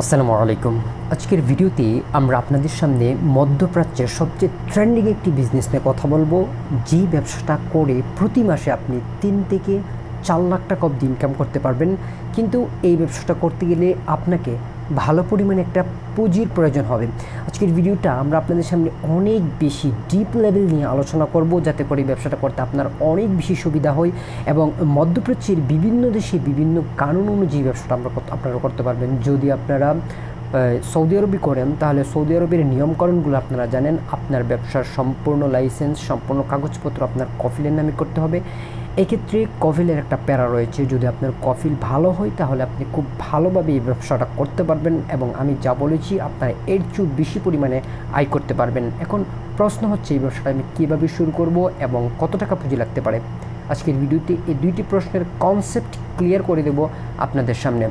আসসালামু আলাইকুম। আজকের ভিডিওতে আমরা আপনাদের সামনে মধ্যপ্রাচ্যের সবচেয়ে ট্রেন্ডিং একটি বিজনেস নিয়ে কথা বলব। যে ব্যবসাটা করে প্রতি মাসে আপনি তিন থেকে চার লাখ টাকা অব্দি ইনকাম করতে পারবেন। কিন্তু এই ব্যবসাটা করতে গেলে আপনাকে ভালো পরিমাণে একটা পুঁজির প্রয়োজন হবে। আজকের ভিডিওটা আমরা আপনাদের সামনে অনেক বেশি ডিপ লেভেল নিয়ে আলোচনা করব, যাতে করে ব্যবসাটা করতে আপনার অনেক বেশি সুবিধা হয় এবং মধ্যপ্রাচ্যের বিভিন্ন দেশে বিভিন্ন কানুন অনুযায়ী ব্যবসাটা আমরা আপনারা করতে পারবেন। যদি আপনারা সৌদি আরবি করেন, তাহলে সৌদি আরবের নিয়মকরণগুলো আপনারা জানেন, আপনার ব্যবসার সম্পূর্ণ লাইসেন্স সম্পূর্ণ কাগজপত্র আপনার কফিলের নামে করতে হবে। এক্ষেত্রে কফিলের একটা প্যারা রয়েছে। যদি আপনার কফিল ভালো হয়, তাহলে আপনি খুব ভালোভাবে এই ব্যবসাটা করতে পারবেন এবং আমি যা বলেছি, আপনারা এর চেয়েও বেশি পরিমাণে আয় করতে পারবেন। এখন প্রশ্ন হচ্ছে, এই ব্যবসাটা আমি কীভাবে শুরু করব এবং কত টাকা পুঁজি লাগতে পারে? আজকের ভিডিওতে এই দুইটি প্রশ্নের কনসেপ্ট ক্লিয়ার করে দেব আপনাদের সামনে।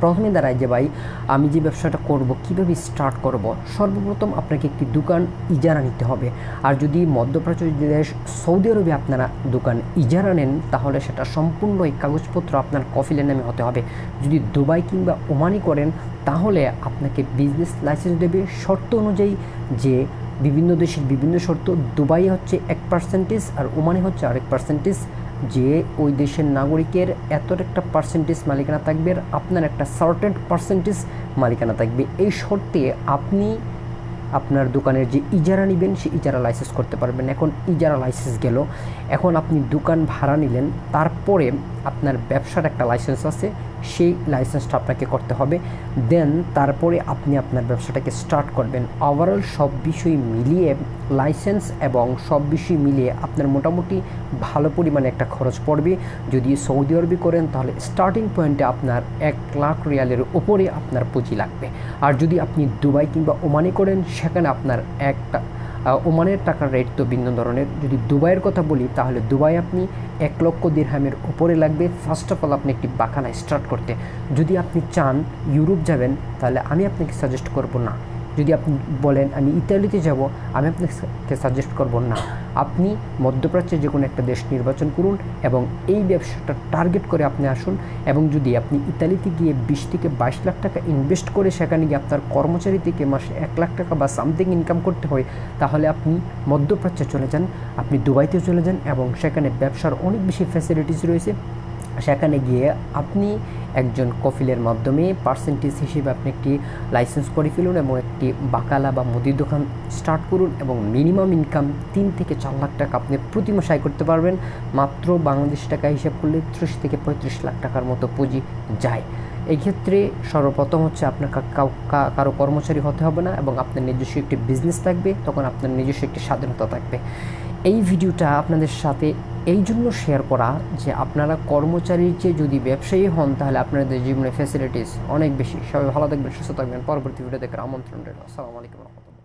প্রথমে দাঁড়ায় যে, ভাই, আমি যে ব্যবসাটা করব, কীভাবে স্টার্ট করব? সর্বপ্রথম আপনাকে একটি দোকান ইজারা নিতে হবে। আর যদি মধ্যপ্রাচ্য দেশ, সৌদি আরবে আপনারা দোকান ইজারা নেন, তাহলে সেটা সম্পূর্ণ এই কাগজপত্র আপনার কফিলের নামে হতে হবে। যদি দুবাই কিংবা ওমানি করেন, তাহলে আপনাকে বিজনেস লাইসেন্স দেবে। শর্ত অনুযায়ী যে বিভিন্ন দেশের বিভিন্ন শর্ত, দুবাই হচ্ছে এক পার্সেন্টেজ আর ওমানে হচ্ছে আরেক পার্সেন্টেজ যে ওই দেশের নাগরিকের এত একটা পার্সেন্টেজ মালিকানা থাকবে আর আপনার একটা সার্টেন পার্সেন্টেজ মালিকানা থাকবে। এই শর্তে আপনি আপনার দোকানের যে ইজারা নেবেন সে ইজারা লাইসেন্স করতে পারবেন। এখন ইজারা লাইসেন্স গেল। এখন আপনি দোকান ভাড়া নিলেন, তারপরে আপনার ব্যবসার একটা লাইসেন্স আছে, সেই লাইসেন্সটা আপনাকে করতে হবে। দেন তারপরে আপনি আপনার ব্যবসাটাকে স্টার্ট করবেন। ওভারঅল সব বিষয় মিলিয়ে লাইসেন্স এবং সব বিষয় মিলিয়ে আপনার মোটামুটি ভালো পরিমাণে একটা খরচ পড়বে। যদি সৌদি আরবি করেন, তাহলে স্টার্টিং পয়েন্টে আপনার এক লাখ রিয়ালের উপরে আপনার পুঁজি লাগবে। আর যদি আপনি দুবাই কিংবা ওমানে করেন, সেখানে আপনার একটা ওমানের টাকার রেট তো ভিন্ন ধরনের। যদি দুবাইয়ের কথা বলি, তাহলে দুবাই আপনি এক লক্ষ দিরহামের উপরে লাগবে। ফার্স্ট অফ অল আপনি একটি বাখানা স্টার্ট করতে। যদি আপনি চান ইউরোপ যাবেন, তাহলে আমি আপনাকে সাজেস্ট করব না। যদি আপনি বলেন, আমি ইতালিতে যাব, আমি আপনাকে সাজেস্ট করব না। আপনি মধ্যপ্রাচ্যের যে কোনো একটা দেশ নির্বাচন করুন এবং এই ব্যবসাটা টার্গেট করে আপনি আসুন এবং যদি আপনি ইতালিতে গিয়ে বিশ থেকে বাইশ লাখ টাকা ইনভেস্ট করে সেখানে গিয়ে আপনার কর্মচারী থেকে মাসে এক লাখ টাকা বা সামথিং ইনকাম করতে হয়, তাহলে আপনি মধ্যপ্রাচ্যে চলে যান, আপনি দুবাইতে চলে যান এবং সেখানে ব্যবসার অনেক বেশি ফ্যাসিলিটিস রয়েছে। সেখানে গিয়ে আপনি একজন কফিলের মাধ্যমে পার্সেন্টেজ হিসেবে আপনি একটি লাইসেন্স করে ফেলুন এবং একটি বাকালা বা মুদির দোকান স্টার্ট করুন এবং মিনিমাম ইনকাম তিন থেকে চার লাখ টাকা আপনি প্রতি মাসে আয় করতে পারবেন। মাত্র বাংলাদেশ টাকা হিসাব করলে ত্রিশ থেকে পঁয়ত্রিশ লাখ টাকার মতো পুঁজি যায়। এই ক্ষেত্রে সর্বপ্রথম হচ্ছে আপনার কারও কর্মচারী হতে হবে না এবং আপনার নিজস্ব একটি বিজনেস থাকবে, তখন আপনার নিজস্ব একটি স্বাধীনতা থাকবে। এই ভিডিওটা আপনাদের সাথে এই জন্য শেয়ার করা যে আপনারা কর্মচারীর চেয়ে যদি ব্যবসায়ী হন, তাহলে আপনাদের জীবনে ফ্যাসিলিটিস অনেক বেশি। সবাই ভালো থাকবেন, সুস্থ থাকবেন। পরবর্তী ভিডিও দেখার আমন্ত্রণ রইল। আসসালামু আলাইকুম রহমতুল্লাহ।